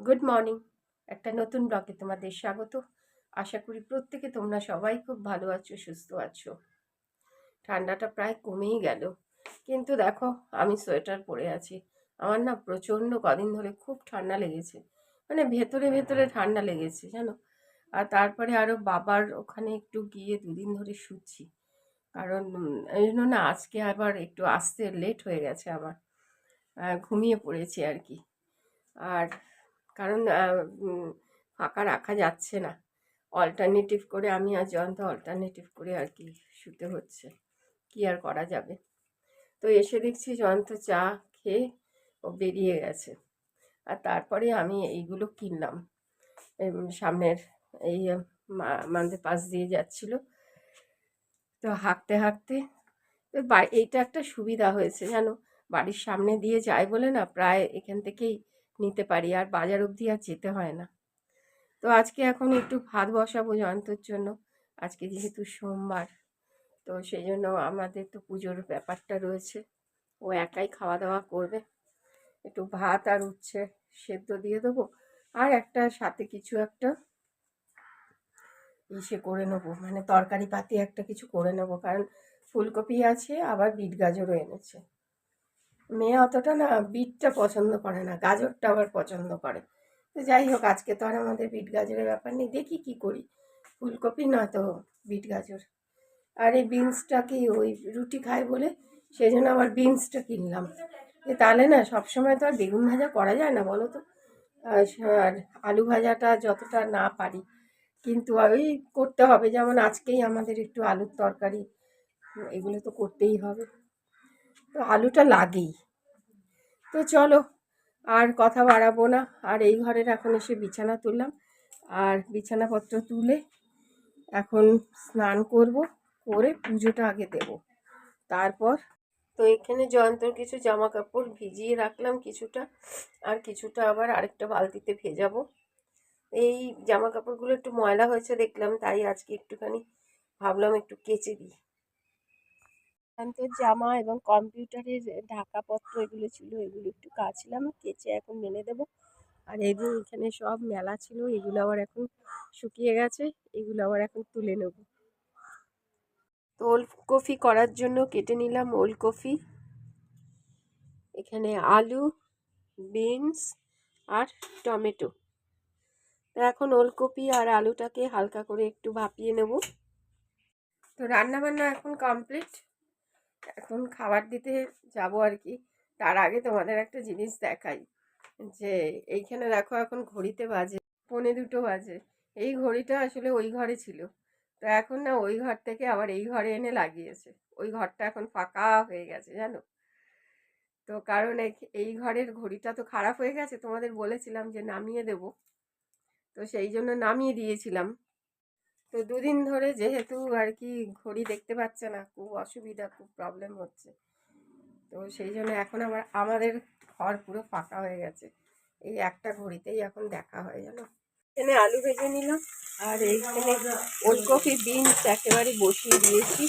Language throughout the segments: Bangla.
গুড মর্নিং একটা নতুন ব্লগে তোমাদের স্বাগত। আশা করি প্রত্যেকে তোমরা সবাই খুব ভালো আছো, সুস্থ আছো। ঠান্ডাটা প্রায় কমেই গেল। কিন্তু দেখো, আমি সোয়েটার পরে আছি। আমার না প্রচণ্ড কদিন ধরে খুব ঠান্ডা লেগেছে। মানে ভেতরে ভেতরে ঠান্ডা লেগেছে, জানো? আর তারপরে আরও বাবার ওখানে একটু গিয়ে দুদিন ধরে শুচ্ছি। কারণ, এই জন্য না আজকে আবার একটু আসতে লেট হয়ে গেছে আমার। ঘুমিয়ে পড়েছি আর কি। আর কারণ ফাঁকা রাখা যাচ্ছে না। অল্টারনেটিভ করে আমি আর জয়ন্ত অল্টারনেটিভ করে আর কি শুতে হচ্ছে। কি আর করা যাবে? তো এসে দেখছি জয়ন্ত চা খেয়ে ও বেরিয়ে গেছে। আর তারপরে আমি এইগুলো কিনলাম। সামনের এই আমাদের পাশ দিয়ে যাচ্ছিল। তো হাঁকতে হাঁকতে এইটা একটা সুবিধা হয়েছে জানো? বাড়ির সামনে দিয়ে যায় বলে না, প্রায় এখান থেকেই নিতে পারি, আর বাজার অবধি আর যেতে হয় না। তো আজকে এখন একটু ভাত বসাবো জয়ন্তর জন্য। আজকে যেহেতু সোমবার, তো সেই জন্য আমাদের তো পুজোর ব্যাপারটা রয়েছে। ও একাই খাওয়া দাওয়া করবে। একটু ভাত আর উচ্ছে সেদ্ধ দিয়ে দেবো, আর একটা সাথে কিছু একটা ইসে করে নেব। মানে তরকারি পাতি একটা কিছু করে নেব, কারণ ফুলকপি আছে, আবার বিট গাজরও এনেছে। মেয়ে অতটা না বিটটা পছন্দ করে না, গাজরটা আবার পছন্দ করে। তো যাই হোক, আজকে তো আর আমাদের বিট গাজরের ব্যাপার নেই, দেখি কি করি। ফুলকপি না তো বিট গাজর। আর এই বিনসটা কি ওই রুটি খায় বলে? সেই জন্য আবার বিনসটা কিনলাম। যে তাহলে না, সবসময় তো আর বেগুন ভাজা করা যায় না, বলো তো? আর আর আলু ভাজাটা যতটা না পারি। কিন্তু ওই করতে হবে, যেমন আজকেই আমাদের একটু আলুর তরকারি, এগুলো তো করতেই হবে। তো আলুটা লাগেই। তো চলো, আর কথা বাড়াবো না। আর এই ঘরের এখন এসে বিছানা তুললাম। আর বিছানাপত্র তুলে এখন স্নান করব, করে পুজোটা আগে দেব। তারপর তো এখানে জয়ন্তর কিছু জামা কাপড় ভিজিয়ে রাখলাম কিছুটা। আর কিছুটা আবার আরেকটা বালতিতে ভেজাবো। এই জামা কাপড়গুলো একটু ময়লা হয়েছে দেখলাম, তাই আজকে একটুখানি ভাবলাম একটু কেচে দিই। জয়ন্তর জামা এবং কম্পিউটারের ঢাকাপত্র এগুলো ছিল, এগুলো একটু কাচলাম কেচে এখন মেলে দেবো। আর এদিন এখানে সব মেলা ছিল, এগুলো আবার এখন শুকিয়ে গেছে, এগুলো আবার এখন তুলে নেব। তো ওলকপি করার জন্য কেটে নিলাম ওলকপি এখানে আলু, বিনস আর টমেটো। তো এখন ওলকপি আর আলুটাকে হালকা করে একটু ভাপিয়ে নেব। তো রান্না বান্না এখন কমপ্লিট। এখন খাবার দিতে যাব আর কি তার আগে তোমাদের একটা জিনিস দেখাই, যে এইখানে দেখো এখন ঘড়িতে বাজে পৌনে দুটো বাজে। এই ঘড়িটা আসলে ওই ঘরে ছিল। তো এখন না ওই ঘর থেকে আবার এই ঘরে এনে লাগিয়েছে। ওই ঘরটা এখন ফাঁকা হয়ে গেছে, জানো? তো কারণ এই- ঘরের ঘড়িটা তো খারাপ হয়ে গেছে। তোমাদের বলেছিলাম যে নামিয়ে দেব। তো সেই জন্য নামিয়ে দিয়েছিলাম। তো দুদিন ধরে যেহেতু আর কি ঘড়ি দেখতে পাচ্ছে না, খুব অসুবিধা, খুব প্রবলেম হচ্ছে। তো সেই জন্য এখন আবার আমাদের ঘর পুরো ফাঁকা হয়ে গেছে। এই একটা ঘড়িতেই এখন দেখা হয়, জানো? এখানে আলু ভেজে নিলাম, আর এইখানে ওলকপি, বিনস একেবারে বসিয়ে দিয়েছি।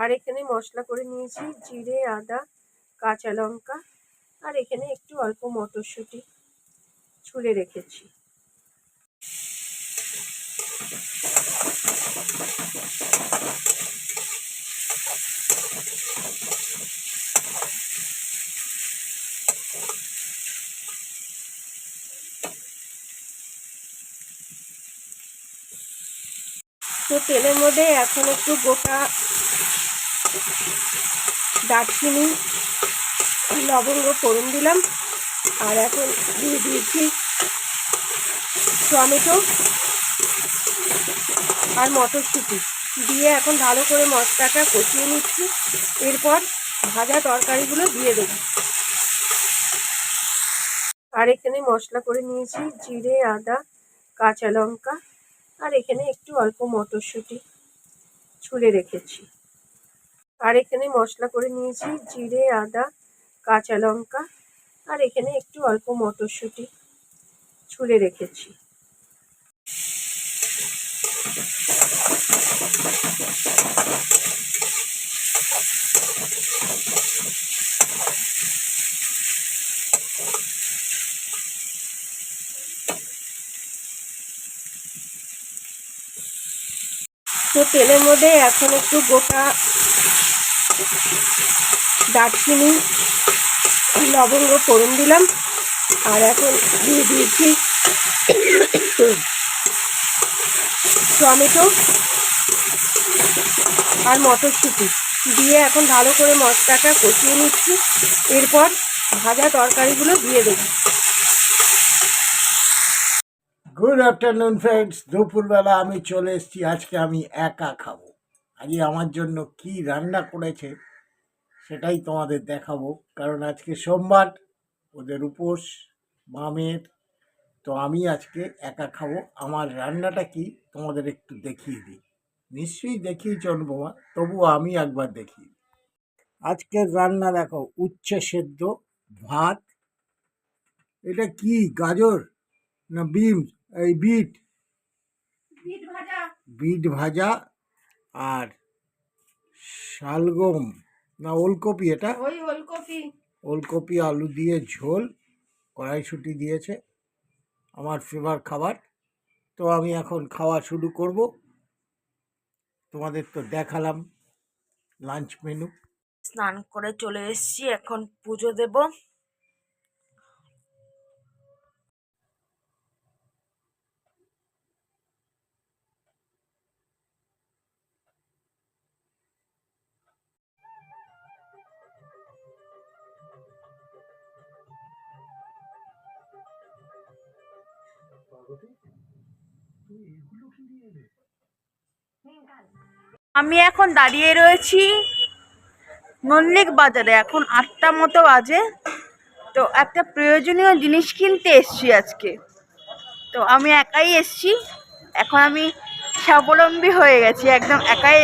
আর এখানে মশলা করে নিয়েছি, জিরে, আদা, কাঁচা লঙ্কা, আর এখানে একটু অল্প মটরশুঁটি। ছুলে রেখেছি। তো তেলের মধ্যে এখন একটু গোটা দারচিনি, লবঙ্গ, ফোড়ন দিলাম। আর এখন দিয়ে দিয়েছি টমেটো আর মটরশুঁটি। দিয়ে এখন ভালো করে মশলাটা কষিয়ে নিচ্ছি। এরপর ভাজা তরকারিগুলো দিয়ে দেবো। আর এখানে মশলা করে নিয়েছি জিরে, আদা, কাঁচা লঙ্কা। আর এখানে একটু অল্প মটরশুঁটি ছুলে রেখেছি। আর এখানে মশলা করে নিয়েছি জিরে, আদা, কাঁচা লঙ্কা। আর এখানে একটু অল্প মটরশুঁটি ছুলে রেখেছি। তো তেলের মধ্যে এখন একটু গোটা দারচিনি লবঙ্গ ফোড়ন দিলাম আর এখন দিয়ে দিয়েছি টমেটো আর মটরশুঁটি দিয়ে এখন ভালো করে মশলাটা কষিয়ে নিচ্ছি। এরপর ভাজা তরকারিগুলো দিয়ে দেবো। গুড আফটারনুন ফ্রেন্ডস দুপুরবেলা আমি চলে এসেছি। আজকে আমি একা খাব। আজকে আমার জন্য কি রান্না করেছে সেটাই তোমাদের দেখাবো। কারণ আজকে সোমবার, ওদের উপোস, মামের তো আমি আজকে একা খাব। আমার রান্নাটা কি? তোমাদের একটু দেখিয়ে দিই। নিশ্চয়ই দেখিয়েছ অনুপমা তবুও আমি একবার দেখি আজকের রান্না দেখো উচ্ছে সেদ্ধ ভাত এটা কি গাজর না বিম এই বিট? বিট ভাজা আর শালগম না ওলকপি এটা? ওই ওলকপি। ওলকপি আলু দিয়ে ঝোল কড়াইশুঁটি দিয়েছে। আমার ফেভার খাবার। তো আমি এখন খাওয়া শুরু করব। তোমাদের তো দেখালাম লাঞ্চ মেনু স্নান করে চলে এসছি, এখন পুজো দেব। আমি এখন দাঁড়িয়ে রয়েছি মল্লিক বাজারে। এখন আটটা মতো বাজে। তো একটা প্রয়োজনীয় জিনিস কিনতে এসছি আজকে। তো আমি একাই এসছি। এখন আমি স্বাবলম্বী হয়ে গেছি। একদম একাই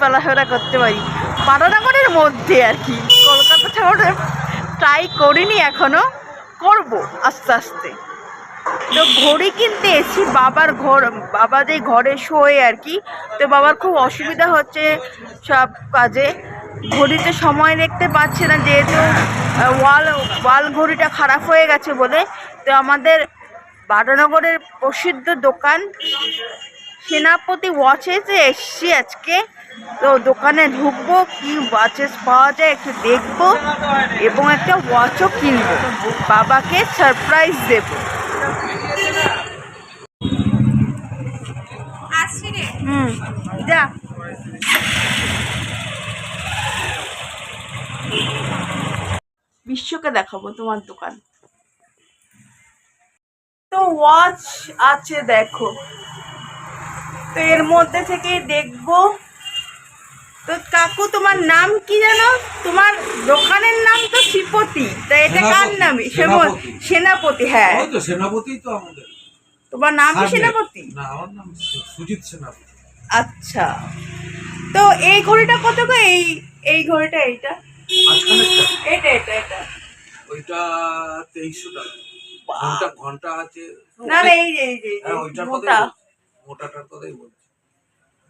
চলাফেরা করতে পারি। বারানগরের মধ্যে আর কি। কলকাতা শহরে ট্রাই করিনি এখনও। করব আস্তে আস্তে। তো ঘড়ি কিনতে এসেছি, বাবার ঘর, বাবা যে ঘরে শোয় আর কি, তো বাবার খুব অসুবিধা হচ্ছে সব কাজে। ঘড়িতে সময় দেখতে পাচ্ছে না, যেহেতু ওয়াল ওয়াল ঘড়িটা খারাপ হয়ে গেছে বলে। তো আমাদের বারানগরের প্রসিদ্ধ দোকান, সেনাপতি ওয়াচেসে এসছি আজকে। তো দোকানে ঢুকবো, কি ওয়াচেস পাওয়া যায় একটু দেখব, এবং একটা ওয়াচও কিনবো। বাবাকে সারপ্রাইজ দেবো। হুম যা। বিশ্বকে দেখাবো তোমার দোকান। তো ওয়াচ আছে দেখো। তো এর মধ্যে থেকে দেখব। তো কাকু তোমার নাম কি জানো? তোমার দোকানের নাম তো শ্রীপতি। তা এটা কার নামে? সেনাপতি। সেনাপতি হ্যাঁ। সেনাপতি তো আমাদের। তোমার নাম কি সেনাপতি? না আমার নাম সুজিত সেনাপতি। আচ্ছা। তো এই ঘড়িটা কত গো? এই এই ঘড়িটা এইটা? এটা এটা এটা ওইটা তেইশশো টাকা। ঘণ্টা ঘণ্টা আছে। না না এই এই যে এই যে, ওইটার কথাই মোটাটার কথাই বলছি।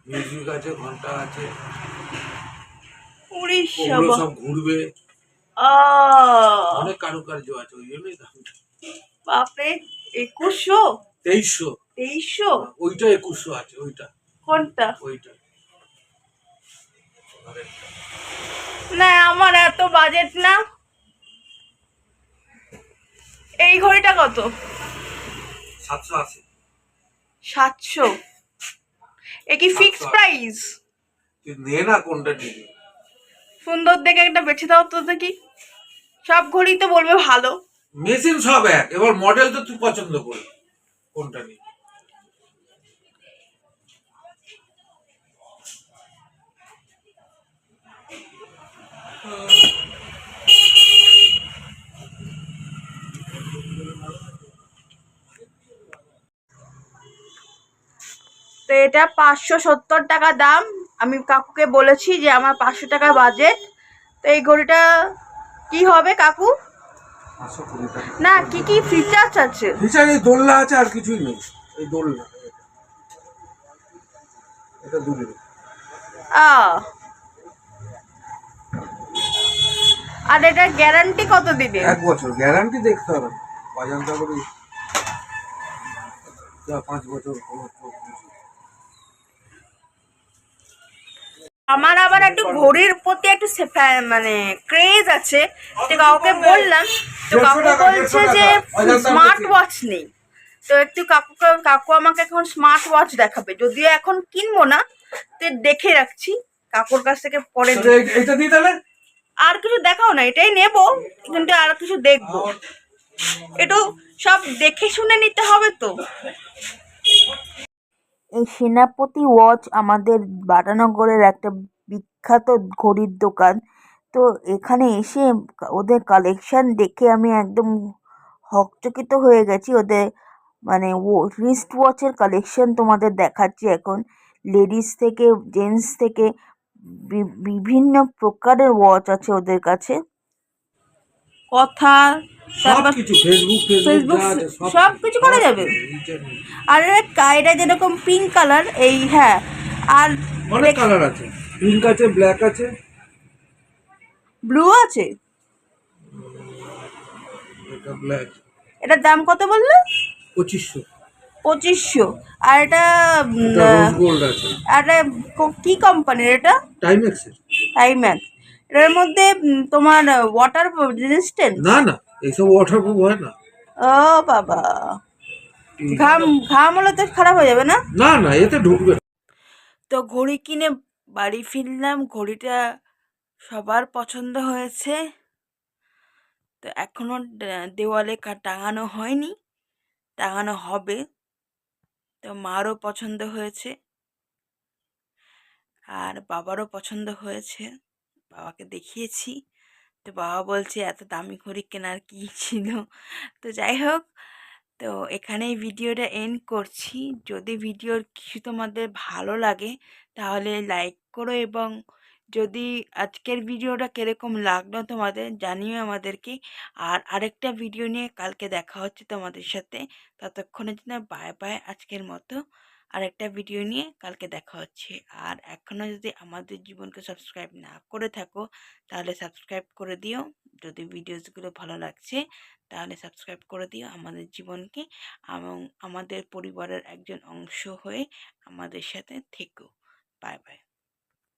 মিউজিক আছে ঘণ্টা আছে। উড়িষ্যা ওগুলো সব ঘুরবে। অনেক কারুকার্য আছে ওই জন্যই দামটা বাপরে একুশশো? তেইশশো। তেইশশো? ওইটা একুশশো আছে ওইটা। কোনটা? ওইটা। না আমার এত বাজেট না। এই ঘড়িটা কত? সাতশো আশি। সাতশো? এ কি ফিক্স প্রাইস তুই নে না কোনটা নিবি। সুন্দর দেখে একটা বেছে দাও তো দেখি। সব ঘড়ি তো বলবে ভালো। মেশিন সব এক এবার মডেল তো তুই পছন্দ করবি। কোনটা নিবি? তো এটা পাঁচশো সত্তর টাকা দাম। আমি কাকুকে বলেছি যে আমার পাঁচশো টাকা বাজেট তো এই ঘড়িটা কি হবে কাকু? না কি কি ফিচার্স আছে? ফিচার এই দোলনা আছে আর কিছুই নেই। এই দোলনা। এটা দূরে আ। আর এটার গ্যারান্টি কত দিনের এক বছর। গ্যারান্টি দেখতে হবে। অজান্তা করে পাঁচ বছর। আমার আবার একটু ঘড়ির প্রতি একটু মানে ক্রেজ আছে। তো কাউকে বললাম তো কাকু বলছে যে স্মার্ট ওয়াচ নেই। তো একটু কাকুকে কাকু আমাকে এখন স্মার্ট ওয়াচ দেখাবে। যদিও এখন কিনবো না তো দেখে রাখছি। কাকুর কাছ থেকে পরে দিই তাহলে? আর কিছু দেখাও না এটাই নেব কিন্তু আর কিছু দেখব। একটু সব দেখে শুনে নিতে হবে তো। এই সেনাপতি ওয়াচ আমাদের বাটানগরের একটা বিখ্যাত ঘড়ির দোকান। তো এখানে এসে ওদের কালেকশন দেখে আমি একদম হকচকিত হয়ে গেছি। ওদের মানে ও রিস্ট ওয়াচের কালেকশন তোমাদের দেখাচ্ছি এখন। লেডিস থেকে জেন্টস থেকে বিভিন্ন প্রকারের ওয়াচ আছে ওদের কাছে। কথা সব কিছু ফেসবুক সব কিছু করা যাবে? আর এটা যেরকম পিঙ্ক কালার এই হ্যাঁ আর অনেক কালার আছে। পিঙ্ক আছে ব্ল্যাক আছে। ব্লু আছে? এটা এটার দাম কত বললে? পঁচিশশো। পঁচিশশো। আর এটা আর ক- কোম্পানির এটা? টাইমেক্সের টাইম্যাক্স এটার মধ্যে তোমার ওয়াটার রেজিস্ট্যান্ট না না এইসব ওয়াটার প্রুফ হয় না। ও বাবা। ঘাম ঘাম হলে তো খারাপ হয়ে যাবে না? না না এতে ঢুকবে তো ঘড়ি কিনে বাড়ি ফিরলাম ঘড়িটা সবার পছন্দ হয়েছে। তো এখনও দেওয়ালে টাঙানো হয়নি। টাঙানো হবে। তো মারও পছন্দ হয়েছে। আর বাবারও পছন্দ হয়েছে। বাবাকে দেখিয়েছি। তো বাবা বলছে, এত দামি ঘড়ি কেনার কী ছিল? তো যাই হোক, তো এখানেই ভিডিওটা এন্ড করছি। যদি ভিডিওর কিছু তোমাদের ভালো লাগে, তাহলে লাইক করো এবং যদি আজকের ভিডিওটা কীরকম লাগল তোমাদের, জানিও আমাদেরকে। আর আরেকটা ভিডিও নিয়ে কালকে দেখা হচ্ছে তোমাদের সাথে। ততক্ষণের জন্য বাই বাই আজকের মতো। আরেকটা ভিডিও নিয়ে কালকে দেখা হচ্ছে। আর এখনও যদি আমাদের জীবনকে সাবস্ক্রাইব না করে থাকো, তাহলে সাবস্ক্রাইব করে দিও। যদি ভিডিওসগুলো ভালো লাগছে, তাহলে সাবস্ক্রাইব করে দিও আমাদের জীবনকে এবং আমাদের পরিবারের একজন অংশ হয়ে আমাদের সাথে থেকো। Bye bye.